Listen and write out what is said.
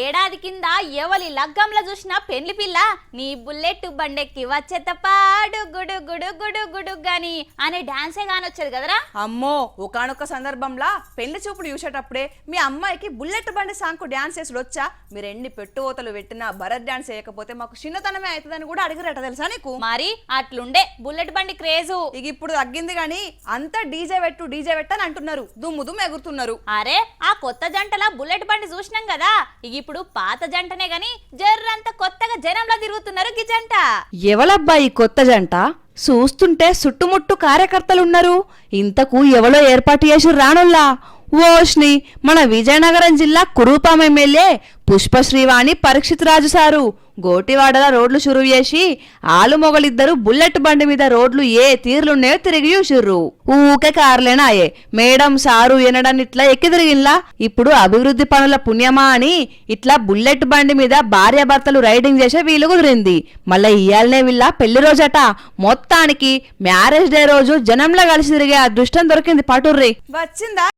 ఏడాది కింద ఎవలి లగ్గంలో చూసిన పెళ్ళి పిల్ల నీ బుల్లెట్ బండెక్కి వచ్చేత పాడు గుడు గుడు గుడు గుడు గాని అనే డాన్సే కానొచ్చేది కదరా? అమ్మో ఒకనొక సందర్భంలో పెళ్ళి చూపుడు చూసేటప్పుడే మీ అమ్మాయికి బుల్లెట్ బండి సాంగ్కు డ్యాన్స్ చేసుడు వచ్చా? మీరు ఎన్ని పెట్టుకోతలు పెట్టినా భరత్ డ్యాన్స్ చేయకపోతే మాకు చిన్నతనమే అవుతుందని కూడా అడిగిరట తెలుసా నీకు? మరి అట్లుండే బుల్లెట్ బండి క్రేజు. ఇక ఇప్పుడు తగ్గింది కానీ అంతా డీజే పెట్టు డీజే పెట్టని అంటున్నారు. దుమ్ము దుమ్ము ఎగురుతున్నారు. అరే ఆ కొత్త జంటల బుల్లెట్ బండి చూసినాం కదా ఇప్పుడు పాత జంటనే గాని జర్రంత కొత్తగా జనంలో తిరుగుతున్నారు గి జంట. ఎవలబ్బా ఈ కొత్త జంట? చూస్తుంటే చుట్టుముట్టు కార్యకర్తలున్నారు. ఇంతకు ఎవలో ఏర్పాటు చేసి రానుల్లా? ఓష్ని మన విజయనగరం జిల్లా కురూపం ఎమ్మెల్యే పుష్ప శ్రీవాణి పరీక్షిత్ రాజు సారు. గోటివాడల రోడ్లు షురువు చేసి ఆలు మొగలిద్దరు బుల్లెట్ బండి మీద రోడ్లు ఏ తీర్లున్నాయో తిరిగి చూసిర్రు. ఊకే కార్లేనాయే. మేడం సారు ఎనడాన్ని ఇట్లా ఎక్కి తిరిగిన్లా ఇప్పుడు అభివృద్ధి పనుల పుణ్యమా అని ఇట్లా బుల్లెట్ బండి మీద భార్యాభర్తలు రైడింగ్ చేసే వీలు కుదిరింది. మళ్ళా ఇయాలనే వీళ్ళ పెళ్ళి రోజట. మొత్తానికి మ్యారేజ్ డే రోజు జనంలో కలిసి తిరిగే అదృష్టం దొరికింది పటుర్రి. వచ్చిందా?